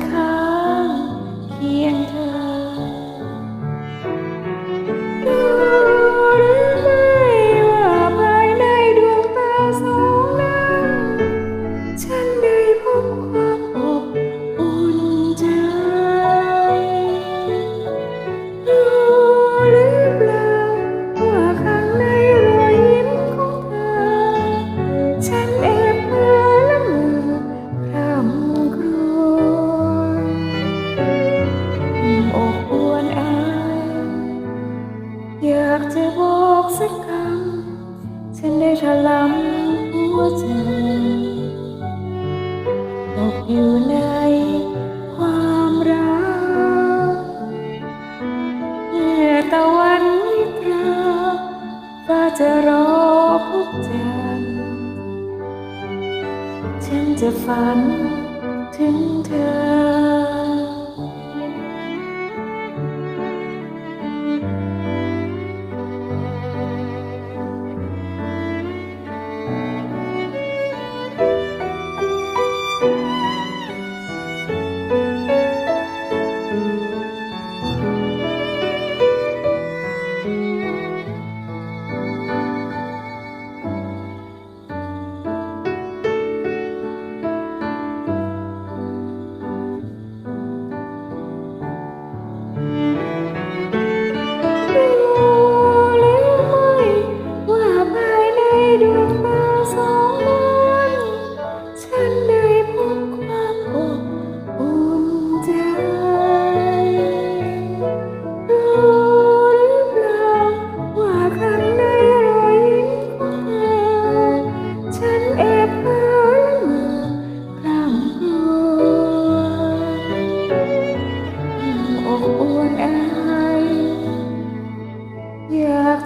come. ในความรักแม่ตะวันนิทราฟ้าจะรอพบจันฉันจะฝันถึงเธอ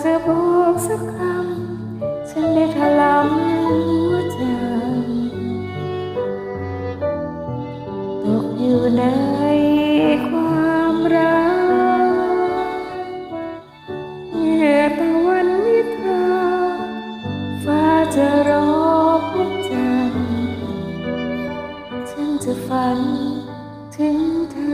จะบอกสักคำฉันได้ถลำใจตกอยู่ในความรักเมื่อตะวันนี้เธอฟ้าจะร้องจันฉันจะฝันถึงเธอ